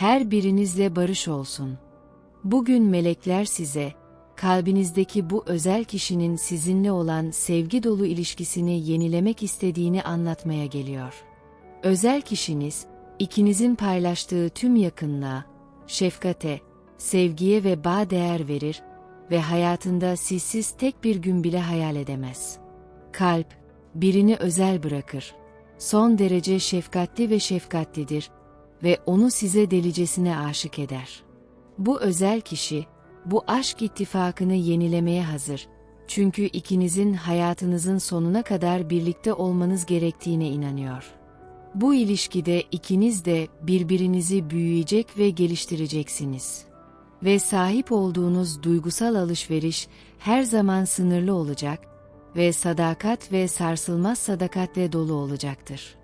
her birinizle barış olsun. Bugün melekler size, kalbinizdeki bu özel kişinin sizinle olan sevgi dolu ilişkisini yenilemek istediğini anlatmaya geliyor. Özel kişiniz, ikinizin paylaştığı tüm yakınlığa, şefkate, sevgiye ve bağ değer verir ve hayatında sizsiz tek bir gün bile hayal edemez. Kalp, birini özel bırakır. Son derece şefkatli ve şefkatlidir ve onu size delicesine aşık eder. Bu özel kişi, bu aşk ittifakını yenilemeye hazır. Çünkü ikinizin hayatınızın sonuna kadar birlikte olmanız gerektiğine inanıyor. Bu ilişkide ikiniz de birbirinizi büyüyecek ve geliştireceksiniz. Ve sahip olduğunuz duygusal alışveriş her zaman sınırlı olacak ve sadakat ve sarsılmaz sadakatle dolu olacaktır.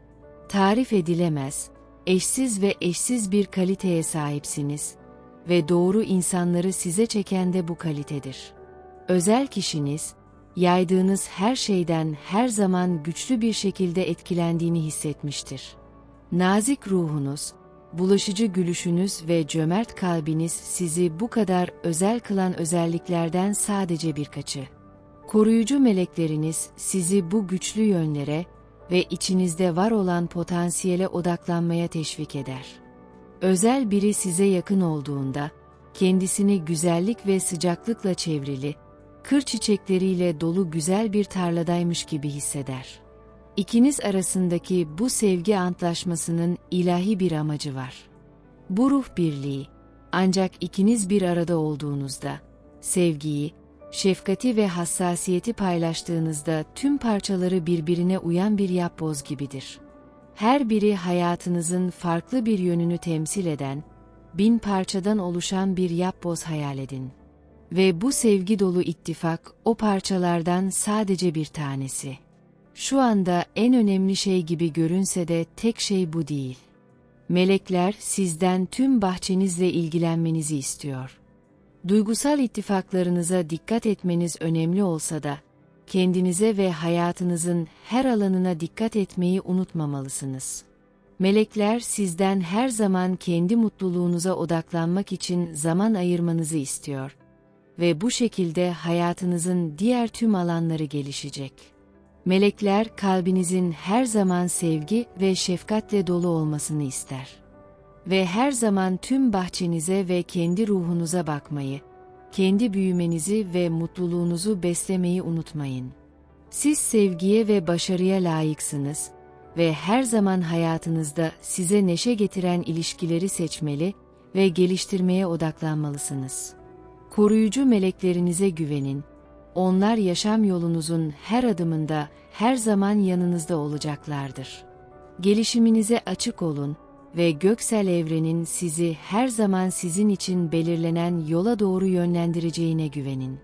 Tarif edilemez, eşsiz ve eşsiz bir kaliteye sahipsiniz ve doğru insanları size çeken de bu kalitedir. Özel kişiniz, yaydığınız her şeyden her zaman güçlü bir şekilde etkilendiğini hissetmiştir. Nazik ruhunuz, bulaşıcı gülüşünüz ve cömert kalbiniz sizi bu kadar özel kılan özelliklerden sadece birkaçı. Koruyucu melekleriniz sizi bu güçlü yönlere ve içinizde var olan potansiyele odaklanmaya teşvik eder. Özel biri size yakın olduğunda, kendisini güzellik ve sıcaklıkla çevrili, kır çiçekleriyle dolu güzel bir tarladaymış gibi hisseder. İkiniz arasındaki bu sevgi antlaşmasının ilahi bir amacı var. Bu ruh birliği, ancak ikiniz bir arada olduğunuzda, sevgiyi, şefkati ve hassasiyeti paylaştığınızda tüm parçaları birbirine uyan bir yapboz gibidir. Her biri hayatınızın farklı bir yönünü temsil eden, bin parçadan oluşan bir yapboz hayal edin. Ve bu sevgi dolu ittifak o parçalardan sadece bir tanesi. Şu anda en önemli şey gibi görünse de tek şey bu değil. Melekler sizden tüm bahçenizle ilgilenmenizi istiyor. Duygusal ittifaklarınıza dikkat etmeniz önemli olsa da, kendinize ve hayatınızın her alanına dikkat etmeyi unutmamalısınız. Melekler sizden her zaman kendi mutluluğunuza odaklanmak için zaman ayırmanızı istiyor ve bu şekilde hayatınızın diğer tüm alanları gelişecek. Melekler kalbinizin her zaman sevgi ve şefkatle dolu olmasını ister. Ve her zaman tüm bahçenize ve kendi ruhunuza bakmayı, kendi büyümenizi ve mutluluğunuzu beslemeyi unutmayın. Siz sevgiye ve başarıya layıksınız ve her zaman hayatınızda size neşe getiren ilişkileri seçmeli ve geliştirmeye odaklanmalısınız. Koruyucu meleklerinize güvenin. Onlar yaşam yolunuzun her adımında her zaman yanınızda olacaklardır. Gelişiminize açık olun ve göksel evrenin sizi her zaman sizin için belirlenen yola doğru yönlendireceğine güvenin.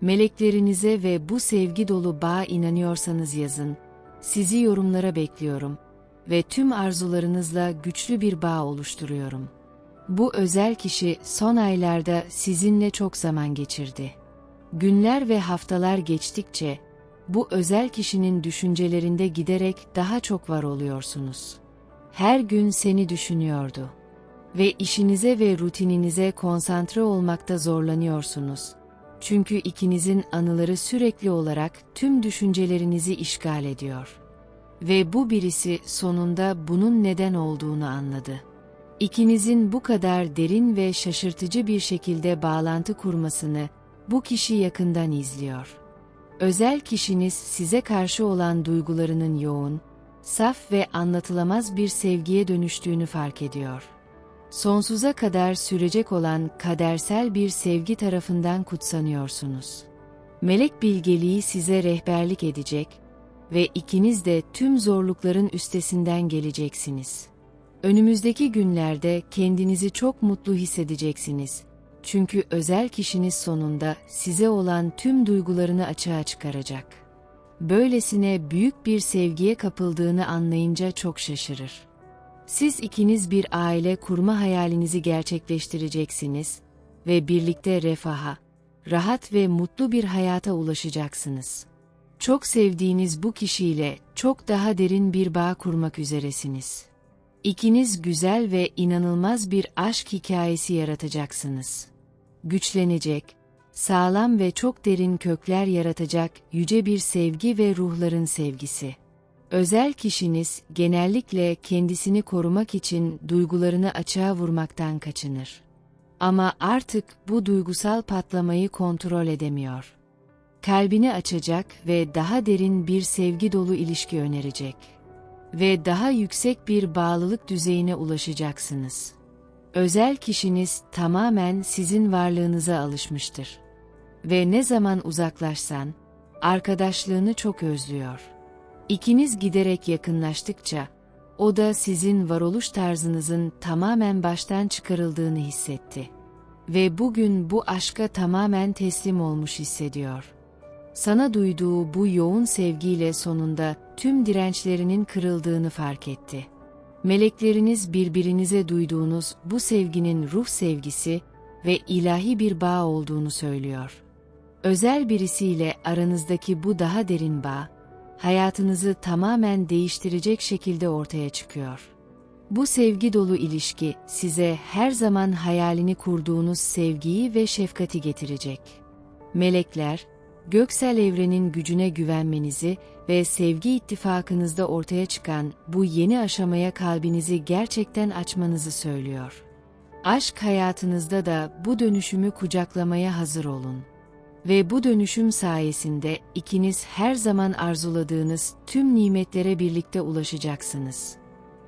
Meleklerinize ve bu sevgi dolu bağa inanıyorsanız yazın. Sizi yorumlara bekliyorum ve tüm arzularınızla güçlü bir bağ oluşturuyorum. Bu özel kişi son aylarda sizinle çok zaman geçirdi. Günler ve haftalar geçtikçe bu özel kişinin düşüncelerinde giderek daha çok var oluyorsunuz her gün seni düşünüyordu. Ve işinize ve rutininize konsantre olmakta zorlanıyorsunuz. Çünkü ikinizin anıları sürekli olarak tüm düşüncelerinizi işgal ediyor. Ve bu birisi sonunda bunun neden olduğunu anladı. İkinizin bu kadar derin ve şaşırtıcı bir şekilde bağlantı kurmasını bu kişi yakından izliyor. Özel kişiniz size karşı olan duygularının yoğun, saf ve anlatılamaz bir sevgiye dönüştüğünü fark ediyor. Sonsuza kadar sürecek olan kadersel bir sevgi tarafından kutsanıyorsunuz. Melek bilgeliği size rehberlik edecek ve ikiniz de tüm zorlukların üstesinden geleceksiniz. Önümüzdeki günlerde kendinizi çok mutlu hissedeceksiniz. Çünkü özel kişiniz sonunda size olan tüm duygularını açığa çıkaracak böylesine büyük bir sevgiye kapıldığını anlayınca çok şaşırır. Siz ikiniz bir aile kurma hayalinizi gerçekleştireceksiniz ve birlikte refaha, rahat ve mutlu bir hayata ulaşacaksınız. Çok sevdiğiniz bu kişiyle çok daha derin bir bağ kurmak üzeresiniz. İkiniz güzel ve inanılmaz bir aşk hikayesi yaratacaksınız. Güçlenecek, sağlam ve çok derin kökler yaratacak yüce bir sevgi ve ruhların sevgisi. Özel kişiniz genellikle kendisini korumak için duygularını açığa vurmaktan kaçınır. Ama artık bu duygusal patlamayı kontrol edemiyor. Kalbini açacak ve daha derin bir sevgi dolu ilişki önerecek. Ve daha yüksek bir bağlılık düzeyine ulaşacaksınız. Özel kişiniz tamamen sizin varlığınıza alışmıştır. Ve ne zaman uzaklaşsan, arkadaşlığını çok özlüyor. İkiniz giderek yakınlaştıkça, o da sizin varoluş tarzınızın tamamen baştan çıkarıldığını hissetti. Ve bugün bu aşka tamamen teslim olmuş hissediyor. Sana duyduğu bu yoğun sevgiyle sonunda tüm dirençlerinin kırıldığını fark etti. Melekleriniz birbirinize duyduğunuz bu sevginin ruh sevgisi ve ilahi bir bağ olduğunu söylüyor. Özel birisiyle aranızdaki bu daha derin bağ, hayatınızı tamamen değiştirecek şekilde ortaya çıkıyor. Bu sevgi dolu ilişki size her zaman hayalini kurduğunuz sevgiyi ve şefkati getirecek. Melekler, göksel evrenin gücüne güvenmenizi ve sevgi ittifakınızda ortaya çıkan bu yeni aşamaya kalbinizi gerçekten açmanızı söylüyor. Aşk hayatınızda da bu dönüşümü kucaklamaya hazır olun. Ve bu dönüşüm sayesinde ikiniz her zaman arzuladığınız tüm nimetlere birlikte ulaşacaksınız.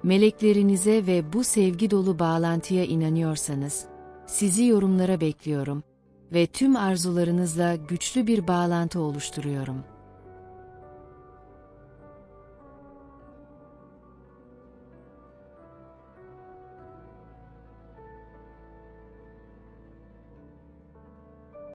Meleklerinize ve bu sevgi dolu bağlantıya inanıyorsanız, sizi yorumlara bekliyorum ve tüm arzularınızla güçlü bir bağlantı oluşturuyorum.